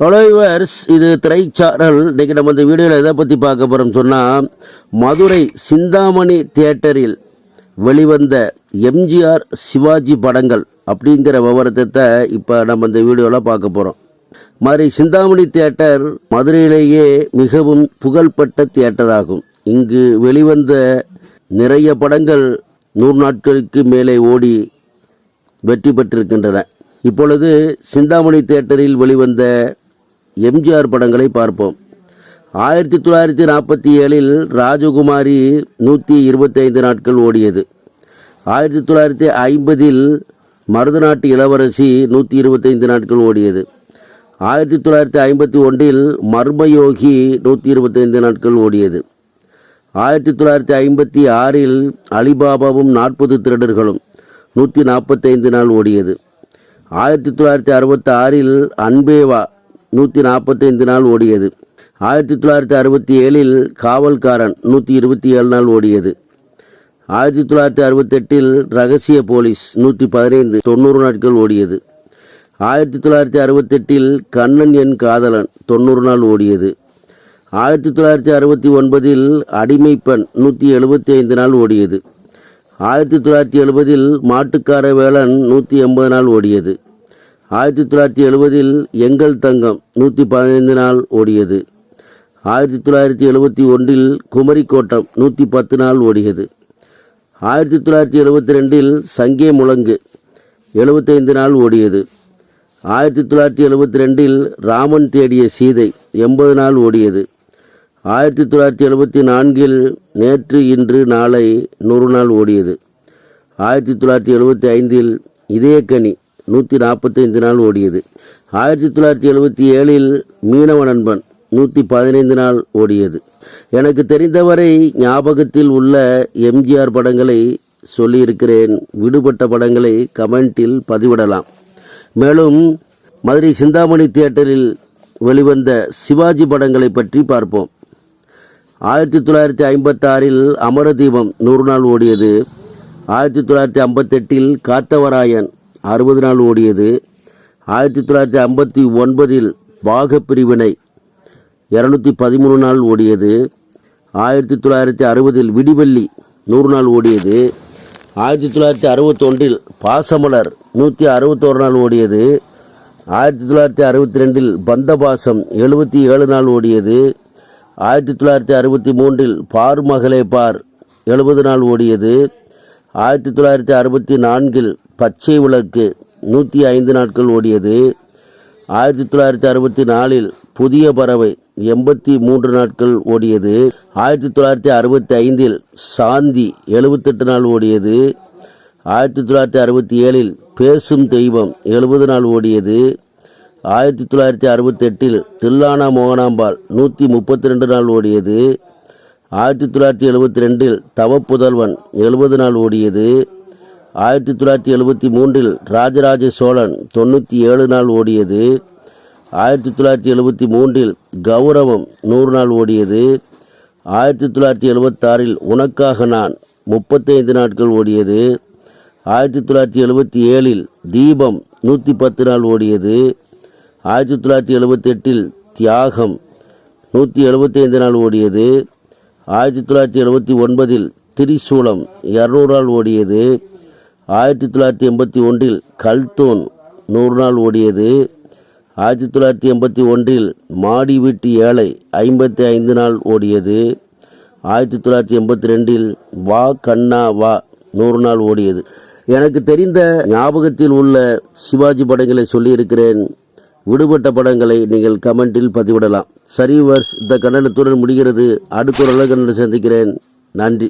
ஹலோவர்ஸ் இது திரைச்சாரல். இன்னைக்கு நம்ம இந்த வீடியோவில் எதை பற்றி பார்க்க போகிறோம் சொன்னால் மதுரை சிந்தாமணி தியேட்டரில் வெளிவந்த எம்ஜிஆர் சிவாஜி படங்கள் அப்படிங்கிற விவரத்தை இப்போ நம்ம இந்த வீடியோவில் பார்க்க போகிறோம் மதுரை சிந்தாமணி தியேட்டர் மதுரையிலேயே மிகவும் புகழ்பெற்ற தியேட்டராகும் இங்கு வெளிவந்த நிறைய படங்கள் நூறு நாட்களுக்கு மேலே ஓடி வெற்றி பெற்றிருக்கின்றன. இப்பொழுது சிந்தாமணி தியேட்டரில் வெளிவந்த எம்ஜிஆர் படங்களை பார்ப்போம். ஆயிரத்தி தொள்ளாயிரத்தி நாற்பத்தி ஏழில் ராஜகுமாரி நூற்றி இருபத்தைந்து நாட்கள் ஓடியது. ஆயிரத்தி தொள்ளாயிரத்தி ஐம்பதில் மருதநாட்டு இளவரசி நூற்றி இருபத்தைந்து நாட்கள் ஓடியது. ஆயிரத்தி தொள்ளாயிரத்தி ஐம்பத்தி ஒன்றில் மர்மயோகி நூற்றி இருபத்தைந்து நாட்கள் ஓடியது. ஆயிரத்தி தொள்ளாயிரத்தி ஐம்பத்தி ஆறில் அலிபாபாவும் நாற்பது திருடர்களும் நூற்றி நாற்பத்தைந்து நாள் ஓடியது. ஆயிரத்தி தொள்ளாயிரத்தி அறுபத்தி ஆறில் அன்பேவா நூற்றி நாற்பத்தைந்து நாள் ஓடியது. ஆயிரத்தி தொள்ளாயிரத்தி அறுபத்தி ஏழில் காவல்காரன் நூற்றி இருபத்தி ஏழு நாள் ஓடியது. ஆயிரத்தி தொள்ளாயிரத்தி அறுபத்தெட்டில் ரகசிய போலீஸ் நூற்றி பதினைந்து தொண்ணூறு நாட்கள் ஓடியது. ஆயிரத்தி தொள்ளாயிரத்தி அறுபத்தெட்டில் கண்ணன் என் காதலன் தொண்ணூறு நாள் ஓடியது. ஆயிரத்தி தொள்ளாயிரத்தி அறுபத்தி ஒன்பதில் அடிமைப்பெண் நூற்றி எழுபத்தி ஐந்து நாள் ஓடியது. ஆயிரத்தி தொள்ளாயிரத்தி எழுபதில் மாட்டுக்கார வேளன் நூற்றி எண்பது நாள் ஓடியது. ஆயிரத்தி தொள்ளாயிரத்தி எழுபதில் எங்கள் தங்கம் நூற்றி பதினைந்து நாள் ஓடியது. ஆயிரத்தி தொள்ளாயிரத்தி எழுபத்தி ஒன்றில் குமரிக்கோட்டம் நூற்றி பத்து நாள் ஓடியது. ஆயிரத்தி தொள்ளாயிரத்தி எழுபத்தி ரெண்டில் சங்கே முழங்கு எழுபத்தைந்து நாள் ஓடியது. ஆயிரத்தி தொள்ளாயிரத்தி எழுபத்தி ரெண்டில் ராமன் தேடிய சீதை எண்பது நாள் ஓடியது. ஆயிரத்தி தொள்ளாயிரத்தி எழுபத்தி நான்கில் நேற்று இன்று நாளை நூறு நாள் ஓடியது. ஆயிரத்தி தொள்ளாயிரத்தி எழுபத்தி ஐந்தில் இதயக்கனி நூற்றி நாற்பத்தைந்து நாள் ஓடியது. ஆயிரத்தி தொள்ளாயிரத்தி எழுபத்தி ஏழில் மீனவ நண்பன் நூற்றி பதினைந்து நாள் ஓடியது. எனக்கு தெரிந்தவரை ஞாபகத்தில் உள்ள எம்ஜிஆர் படங்களை சொல்லியிருக்கிறேன். விடுபட்ட படங்களை கமெண்டில் பதிவிடலாம். மேலும் மதுரை சிந்தாமணி தியேட்டரில் வெளிவந்த சிவாஜி படங்களை பற்றி பார்ப்போம். ஆயிரத்தி தொள்ளாயிரத்தி ஐம்பத்தாறில் அமரதீபம் நூறு நாள் ஓடியது. ஆயிரத்தி தொள்ளாயிரத்தி ஐம்பத்தெட்டில் காத்தவராயன் அறுபது நாள் ஓடியது. ஆயிரத்தி தொள்ளாயிரத்தி ஐம்பத்தி ஒன்பதில் பாகப்பிரிவினை இரநூத்தி பதிமூணு நாள் ஓடியது. ஆயிரத்தி தொள்ளாயிரத்தி அறுபதில் விடிவெள்ளி நூறு நாள் ஓடியது. ஆயிரத்தி தொள்ளாயிரத்தி அறுபத்தொன்றில் பாசமலர் நூற்றி அறுபத்தோரு நாள் ஓடியது. ஆயிரத்தி தொள்ளாயிரத்தி அறுபத்தி ரெண்டில் பந்தபாசம் எழுபத்தி ஏழு நாள் ஓடியது. ஆயிரத்தி தொள்ளாயிரத்தி அறுபத்தி மூன்றில் பார் மகளே பார் எழுபது நாள் ஓடியது. ஆயிரத்தி தொள்ளாயிரத்தி அறுபத்தி நான்கில் பச்சை விளக்கு நூற்றி ஐந்து நாட்கள் ஓடியது. ஆயிரத்தி தொள்ளாயிரத்தி அறுபத்தி நாலில் புதிய பறவை எண்பத்தி மூன்று நாட்கள் ஓடியது. ஆயிரத்தி தொள்ளாயிரத்தி அறுபத்தி ஐந்தில் சாந்தி எழுபத்தெட்டு நாள் ஓடியது. ஆயிரத்தி தொள்ளாயிரத்தி அறுபத்தி ஏழில் பேசும் தெய்வம் எழுபது நாள் ஓடியது. ஆயிரத்தி தொள்ளாயிரத்தி அறுபத்தெட்டில் தில்லானா மோகனாம்பாள் நூற்றி முப்பத்தி ரெண்டு நாள் ஓடியது. ஆயிரத்தி தொள்ளாயிரத்தி எழுபத்தி ரெண்டில் தவப்புதல்வன் எழுபது நாள் ஓடியது. ஆயிரத்தி தொள்ளாயிரத்தி எழுபத்தி மூன்றில் ராஜராஜ சோழன் தொண்ணூற்றி ஏழு நாள் ஓடியது. ஆயிரத்தி தொள்ளாயிரத்தி எழுபத்தி மூன்றில் கௌரவம் நூறு நாள் ஓடியது. ஆயிரத்தி தொள்ளாயிரத்தி எழுபத்தாறில் உனக்காக நான் முப்பத்தைந்து நாட்கள் ஓடியது. ஆயிரத்தி தொள்ளாயிரத்தி எழுபத்தி ஏழில் தீபம் நூற்றி பத்து நாள் ஓடியது. ஆயிரத்தி தொள்ளாயிரத்தி எழுபத்தெட்டில் தியாகம் நூற்றி எழுபத்தைந்து நாள் ஓடியது. ஆயிரத்தி தொள்ளாயிரத்தி எழுபத்தி ஒன்பதில் திரிசூலம் இரநூறு நாள் ஓடியது. ஆயிரத்தி தொள்ளாயிரத்தி எண்பத்தி ஒன்றில் கல்தோன் நூறு நாள் ஓடியது. ஆயிரத்தி தொள்ளாயிரத்தி எண்பத்தி ஒன்றில் மாடி வீட்டு ஏழை ஐம்பத்தி ஐந்து நாள் ஓடியது. ஆயிரத்தி தொள்ளாயிரத்தி எண்பத்தி ரெண்டில் வா கண்ணா வா நூறு நாள் ஓடியது. எனக்கு தெரிந்த ஞாபகத்தில் உள்ள சிவாஜி படங்களை சொல்லியிருக்கிறேன். விடுபட்ட படங்களை நீங்கள் கமெண்டில் பதிவிடலாம். சரிவர்ஸ் இந்த கண்டனத்துடன் முடிகிறது. அடுத்த ஒரு கண்டனம் சந்திக்கிறேன். நன்றி.